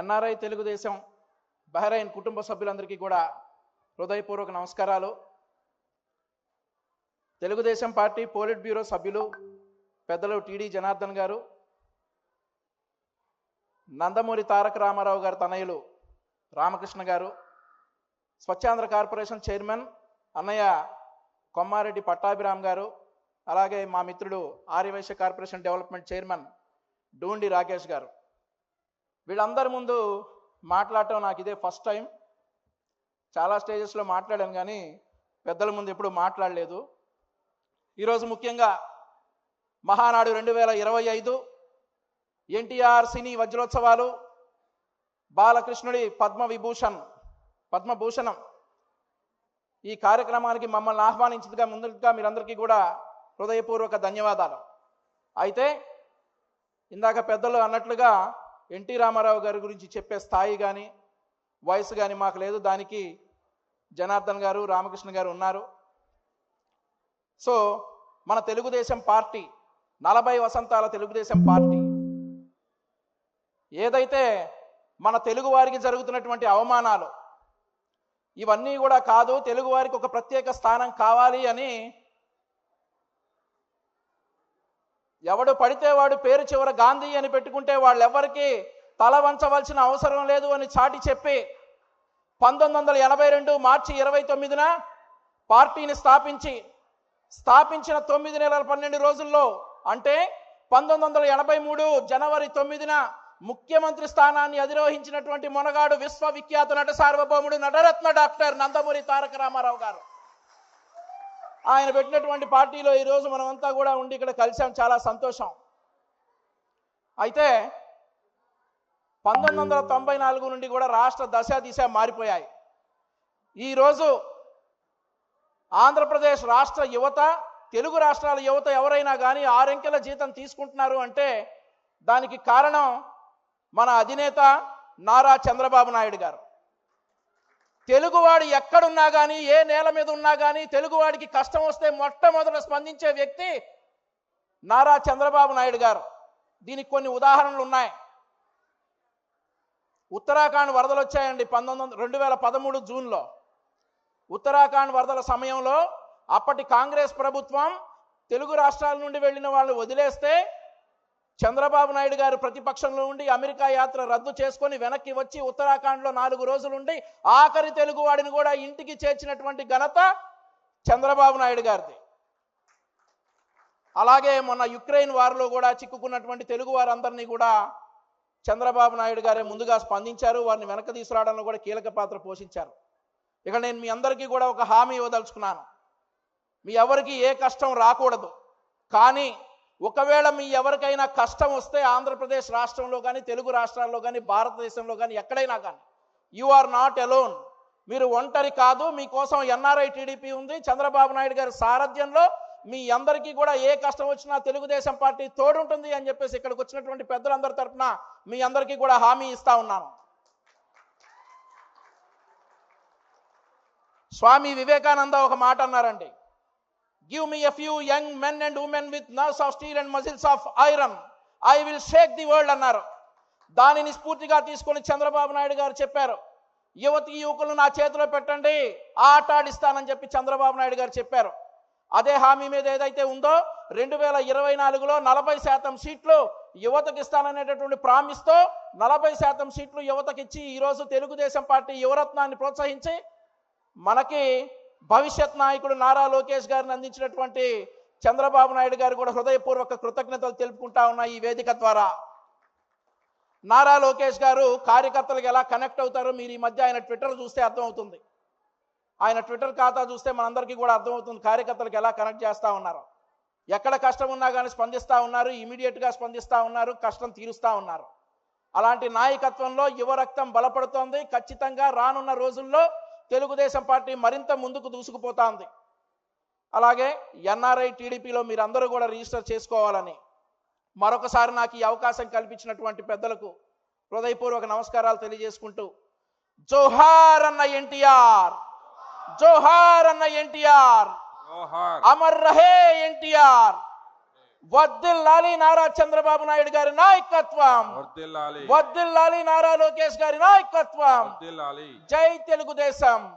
NRI Telugu Desam Bahrain కుటుంబ సభ్యులందరికీ కూడా హృదయపూర్వక నమస్కారాలు. తెలుగుదేశం పార్టీ పోలిట్ బ్యూరో సభ్యులు పెద్దలు టీడీ జనార్దన్ గారు నందమూరి తారక రామారావు గారి తనయులు రామకృష్ణ గారు స్వచ్ఛాంధ్ర కార్పొరేషన్ చైర్మన్ అన్నయ్య కొమ్మారెడ్డి పట్టాభిరామ్ గారు అలాగే మా మిత్రుడు Aryavysya corporation development chairman Dundi Rakesh గారు. వీళ్ళందరి ముందు మాట్లాడటం నాకు ఇదే ఫస్ట్ టైం చాలా స్టేజెస్లో మాట్లాడాను కానీ పెద్దల ముందు ఎప్పుడు మాట్లాడలేదు. ఈరోజు ముఖ్యంగా మహానాడు రెండు వేల ఇరవై ఐదు ఎన్టీఆర్ సినీ వజ్రోత్సవాలు బాలకృష్ణుడి పద్మ విభూషణ్ పద్మభూషణం ఈ కార్యక్రమానికి మమ్మల్ని ఆహ్వానించిందిగా ముందుగా మీరందరికీ కూడా హృదయపూర్వక ధన్యవాదాలు. అయితే ఇందాక పెద్దలు అన్నట్లుగా ఎన్టీ రామారావు గారి గురించి చెప్పే స్థాయి కానీ వయసు కానీ మాకు లేదు. దానికి జనార్దన్ గారు రామకృష్ణ గారు ఉన్నారు. సో మన తెలుగుదేశం పార్టీ నలభై వసంతాల తెలుగుదేశం పార్టీ ఏదైతే మన తెలుగు వారికి జరుగుతున్నటువంటి అవమానాలు ఇవన్నీ కూడా కాదు తెలుగు వారికి ఒక ప్రత్యేక స్థానం కావాలి అని ఎవడు పడితే వాడు పేరు చివర గాంధీ అని పెట్టుకుంటే వాళ్ళెవ్వరికి తల వంచవలసిన అవసరం లేదు అని చాటి చెప్పి పంతొమ్మిది వందల ఎనభై రెండు మార్చి ఇరవై తొమ్మిదిన పార్టీని స్థాపించి స్థాపించిన తొమ్మిది నెలల పన్నెండు రోజుల్లో అంటే పంతొమ్మిది వందల ఎనభై మూడు జనవరి తొమ్మిదిన ముఖ్యమంత్రి స్థానాన్ని అధిరోహించినటువంటి మొనగాడు విశ్వవిఖ్యాత నట సార్వభౌముడు నటరత్న డాక్టర్ నందమూరి తారక రామారావు గారు. ఆయన పెట్టినటువంటి పార్టీలో ఈరోజు మనమంతా కూడా ఉండి ఇక్కడ కలిసాం చాలా సంతోషం. అయితే పంతొమ్మిది వందల తొంభై నాలుగు నుండి కూడా రాష్ట్ర దశ దిశ మారిపోయాయి. ఈరోజు ఆంధ్రప్రదేశ్ రాష్ట్ర యువత తెలుగు రాష్ట్రాల యువత ఎవరైనా కానీ ఆరెంకెల జీతం తీసుకుంటున్నారు అంటే దానికి కారణం మన అధినేత నారా చంద్రబాబు నాయుడు గారు. తెలుగువాడు ఎక్కడున్నా కానీ ఏ నేల మీద ఉన్నా కానీ తెలుగువాడికి కష్టం వస్తే మొట్టమొదట స్పందించే వ్యక్తి నారా చంద్రబాబు నాయుడు గారు. దీనికి కొన్ని ఉదాహరణలు ఉన్నాయి. ఉత్తరాఖండ్ వరదలు వచ్చాయండి పంతొమ్మిది వందల రెండు వేల పదమూడు జూన్లో. ఉత్తరాఖండ్ వరదల సమయంలో అప్పటి కాంగ్రెస్ ప్రభుత్వం తెలుగు రాష్ట్రాల నుండి వెళ్ళిన వాళ్ళు వదిలేస్తే చంద్రబాబు నాయుడు గారు ప్రతిపక్షంలో ఉండి అమెరికా యాత్ర రద్దు చేసుకొని వెనక్కి వచ్చి ఉత్తరాఖండ్లో నాలుగు రోజులుండి ఆఖరి తెలుగువాడిని కూడా ఇంటికి చేర్చినటువంటి ఘనత చంద్రబాబు నాయుడు గారిది. అలాగే మొన్న యుక్రెయిన్ వారిలో కూడా చిక్కుకున్నటువంటి తెలుగు వారందరినీ కూడా చంద్రబాబు నాయుడు గారే ముందుగా స్పందించారు వారిని వెనక తీసుకురావడంలో కూడా కీలక పాత్ర పోషించారు. ఇక నేను మీ అందరికీ కూడా ఒక హామీ ఇవ్వదలుచుకున్నాను. మీ ఎవరికి ఏ కష్టం రాకూడదు. కానీ ఒకవేళ మీ ఎవరికైనా కష్టం వస్తే ఆంధ్రప్రదేశ్ రాష్ట్రంలో కానీ తెలుగు రాష్ట్రాల్లో కానీ భారతదేశంలో కానీ ఎక్కడైనా కానీ యు ఆర్ నాట్ అలోన్ మీరు ఒంటరి కాదు. మీకోసం ఎన్ఆర్ఐ టీడీపీ ఉంది. చంద్రబాబు నాయుడు గారి సారథ్యంలో మీ అందరికీ కూడా ఏ కష్టం వచ్చినా తెలుగుదేశం పార్టీ తోడుంటుంది అని చెప్పేసి ఇక్కడికి వచ్చినటువంటి పెద్దలందరి తరఫున మీ అందరికీ కూడా హామీ ఇస్తా ఉన్నాను. స్వామి వివేకానంద ఒక మాట అన్నారండి. Give me a few young men and women with nerves of steel and muscles of iron I will shake the world అన్నారు. దానిని స్ఫూర్తిగా తీసుకొని చంద్రబాబు నాయుడు గారు చెప్పారు. యువతి యువకులను నా చేతిలో పెట్టండి ఆట ఆడిస్తానని చెప్పి చంద్రబాబు నాయుడు గారు చెప్పారు. అదే హామీ మీద ఏదైతే ఉందో రెండు వేల ఇరవై నాలుగులో నలభై శాతం సీట్లు యువతకి ఇస్తాననేటటువంటి ప్రామిస్తో నలభై శాతం సీట్లు యువతకిచ్చి ఈరోజు తెలుగుదేశం పార్టీ యువరత్నాన్ని ప్రోత్సహించి మనకి భవిష్యత్ నాయకుడు నారా లోకేష్ గారిని అందించినటువంటి చంద్రబాబు నాయుడు గారు కూడా హృదయపూర్వక కృతజ్ఞతలు తెలుపుకుంటా ఉన్నాయి ఈ వేదిక ద్వారా. నారా లోకేష్ గారు కార్యకర్తలకు ఎలా కనెక్ట్ అవుతారో మీరు ఈ మధ్య ఆయన ట్విట్టర్ చూస్తే అర్థమవుతుంది. ఆయన ట్విట్టర్ ఖాతా చూస్తే మనందరికీ కూడా అర్థమవుతుంది కార్యకర్తలకు ఎలా కనెక్ట్ చేస్తూ ఉన్నారు. ఎక్కడ కష్టం ఉన్నా కానీ స్పందిస్తూ ఉన్నారు ఇమీడియట్గా స్పందిస్తూ ఉన్నారు కష్టం తీరుస్తూ ఉన్నారు. అలాంటి నాయకత్వంలో యువ రక్తం బలపడుతోంది. ఖచ్చితంగా రానున్న రోజుల్లో తెలుగుదేశం పార్టీ మరింత ముందుకు దూసుకుపోతా అలాగే ఎన్ఆర్ఐ టీడీపీలో మీరందరూ కూడా రిజిస్టర్ చేసుకోవాలని మరొకసారి నాకు ఈ అవకాశం కల్పించినటువంటి పెద్దలకు హృదయపూర్వక నమస్కారాలు తెలియజేసుకుంటూ జోహార్ అన్న ఎన్టీఆర్ జోహార్ అన్న ఎన్టీఆర్ అమర్ రహే ఎన్టీఆర్. వద్దిల్లాలి నారా చంద్రబాబు నాయుడు గారి నాయకత్వం. వద్దిల్లాలి. నారా లోకేష్ గారి నాయకత్వం. జై తెలుగుదేశం.